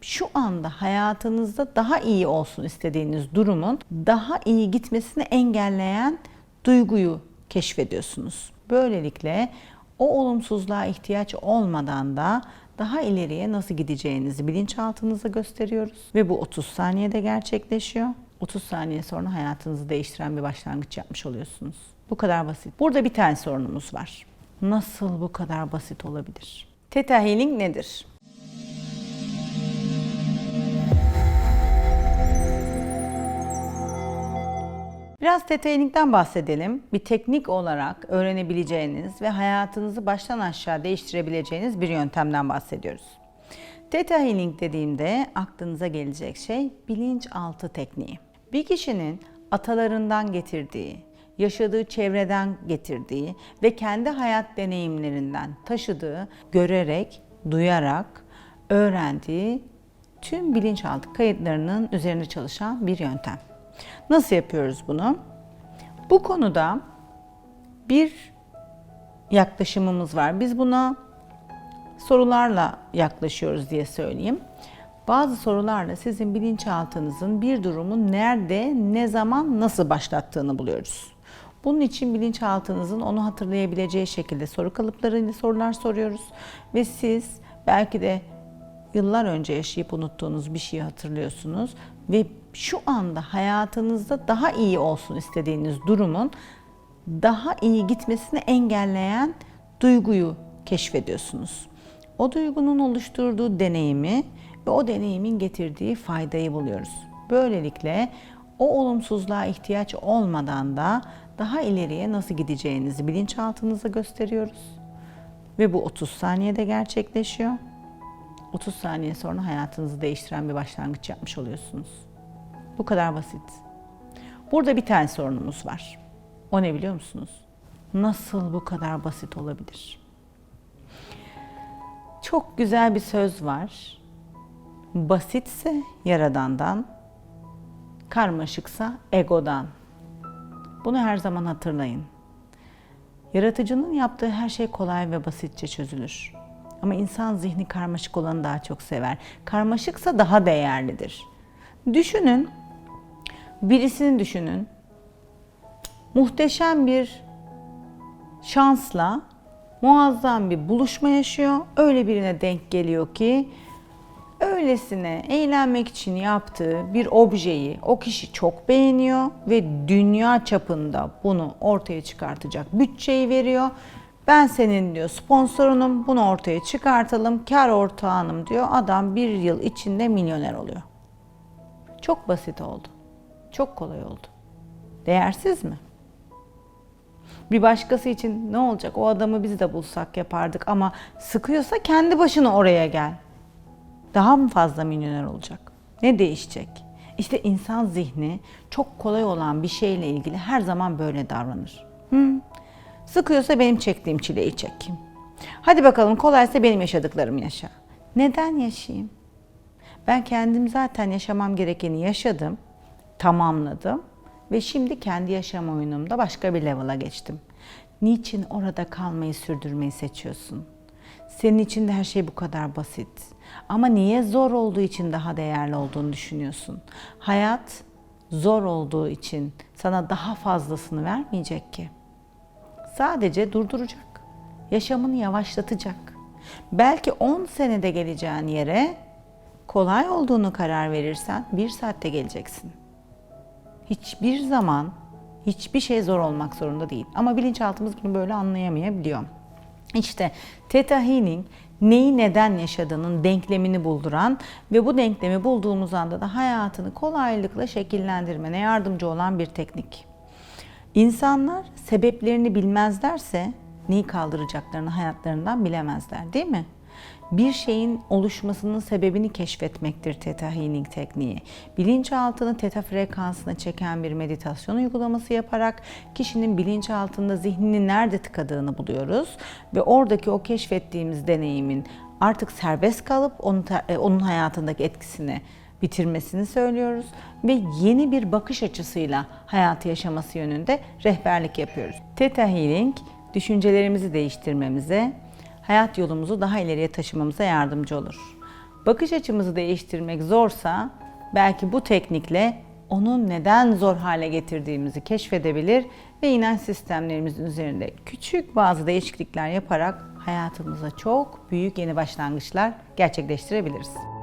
şu anda hayatınızda daha iyi olsun istediğiniz durumun daha iyi gitmesini engelleyen duyguyu keşfediyorsunuz. Böylelikle o olumsuzluğa ihtiyaç olmadan da daha ileriye nasıl gideceğinizi bilinçaltınıza gösteriyoruz ve bu 30 saniyede gerçekleşiyor. 30 saniye sonra hayatınızı değiştiren bir başlangıç yapmış oluyorsunuz. Bu kadar basit. Burada bir tane sorunumuz var. Nasıl bu kadar basit olabilir? Theta Healing nedir? Biraz Healing'den bahsedelim. Bir teknik olarak öğrenebileceğiniz ve hayatınızı baştan aşağı değiştirebileceğiniz bir yöntemden bahsediyoruz. Theta Healing dediğimde aklınıza gelecek şey bilinçaltı tekniği. Bir kişinin atalarından getirdiği, yaşadığı çevreden getirdiği ve kendi hayat deneyimlerinden taşıdığı, görerek, duyarak öğrendiği tüm bilinçaltı kayıtlarının üzerinde çalışan bir yöntem. Nasıl yapıyoruz bunu? Bu konuda bir yaklaşımımız var. Biz buna sorularla yaklaşıyoruz diye söyleyeyim. Bazı sorularla sizin bilinçaltınızın bir durumu nerede, ne zaman, nasıl başlattığını buluyoruz. Bunun için bilinçaltınızın onu hatırlayabileceği şekilde soru kalıplarıyla sorular soruyoruz ve siz belki de yıllar önce yaşayıp unuttuğunuz bir şeyi hatırlıyorsunuz ve şu anda hayatınızda daha iyi olsun istediğiniz durumun daha iyi gitmesini engelleyen duyguyu keşfediyorsunuz. O duygunun oluşturduğu deneyimi ve o deneyimin getirdiği faydayı buluyoruz. Böylelikle o olumsuzluğa ihtiyaç olmadan da daha ileriye nasıl gideceğinizi bilinçaltınıza gösteriyoruz. Ve bu 30 saniyede gerçekleşiyor. 30 saniye sonra hayatınızı değiştiren bir başlangıç yapmış oluyorsunuz. Bu kadar basit. Burada bir tane sorunumuz var. O ne biliyor musunuz? Nasıl bu kadar basit olabilir? Çok güzel bir söz var. Basitse yaradandan, karmaşıksa egodan. Bunu her zaman hatırlayın. Yaratıcının yaptığı her şey kolay ve basitçe çözülür. Ama insan zihni karmaşık olanı daha çok sever. Karmaşıksa daha değerlidir. Düşünün, birisini düşünün. Muhteşem bir şansla muazzam bir buluşma yaşıyor. Öyle birine denk geliyor ki öylesine eğlenmek için yaptığı bir objeyi o kişi çok beğeniyor ve dünya çapında bunu ortaya çıkartacak bütçeyi veriyor. Ben senin diyor sponsorunum bunu ortaya çıkartalım kar ortağınım diyor. Adam bir yıl içinde milyoner oluyor. Çok basit oldu. Çok kolay oldu. Değersiz mi? Bir başkası için ne olacak? O adamı biz de bulsak yapardık ama sıkıyorsa kendi başına oraya gel. Daha mı fazla milyoner olacak? Ne değişecek? İşte insan zihni çok kolay olan bir şeyle ilgili her zaman böyle davranır. Hı. Sıkıyorsa benim çektiğim çileyi çek. Hadi bakalım kolaysa benim yaşadıklarımı yaşa. Neden yaşayayım? Ben kendim zaten yaşamam gerekeni yaşadım, tamamladım ve şimdi kendi yaşam oyunumda başka bir level'a geçtim. Niçin orada kalmayı sürdürmeyi seçiyorsun? Senin için de her şey bu kadar basit. Ama niye zor olduğu için daha değerli olduğunu düşünüyorsun? Hayat zor olduğu için sana daha fazlasını vermeyecek ki. Sadece durduracak. Yaşamını yavaşlatacak. Belki 10 senede geleceğin yere kolay olduğunu karar verirsen bir saatte geleceksin. Hiçbir zaman hiçbir şey zor olmak zorunda değil. Ama bilinçaltımız bunu böyle anlayamayabiliyor. İşte Theta Healing neyi neden yaşadığının denklemini bulduran ve bu denklemi bulduğumuz anda da hayatını kolaylıkla şekillendirmene yardımcı olan bir teknik. İnsanlar sebeplerini bilmezlerse neyi kaldıracaklarını hayatlarından bilemezler değil mi? Bir şeyin oluşmasının sebebini keşfetmektir Theta Healing tekniği. Bilinçaltını teta frekansına çeken bir meditasyon uygulaması yaparak kişinin bilinçaltında zihnini nerede tıkadığını buluyoruz ve oradaki o keşfettiğimiz deneyimin artık serbest kalıp onun, e, onun hayatındaki etkisini bitirmesini söylüyoruz ve yeni bir bakış açısıyla hayatı yaşaması yönünde rehberlik yapıyoruz. Theta Healing düşüncelerimizi değiştirmemize, hayat yolumuzu daha ileriye taşımamıza yardımcı olur. bakış açımızı değiştirmek zorsa belki bu teknikle onun neden zor hale getirdiğimizi keşfedebilir ve inanç sistemlerimizin üzerinde küçük bazı değişiklikler yaparak hayatımıza çok büyük yeni başlangıçlar gerçekleştirebiliriz.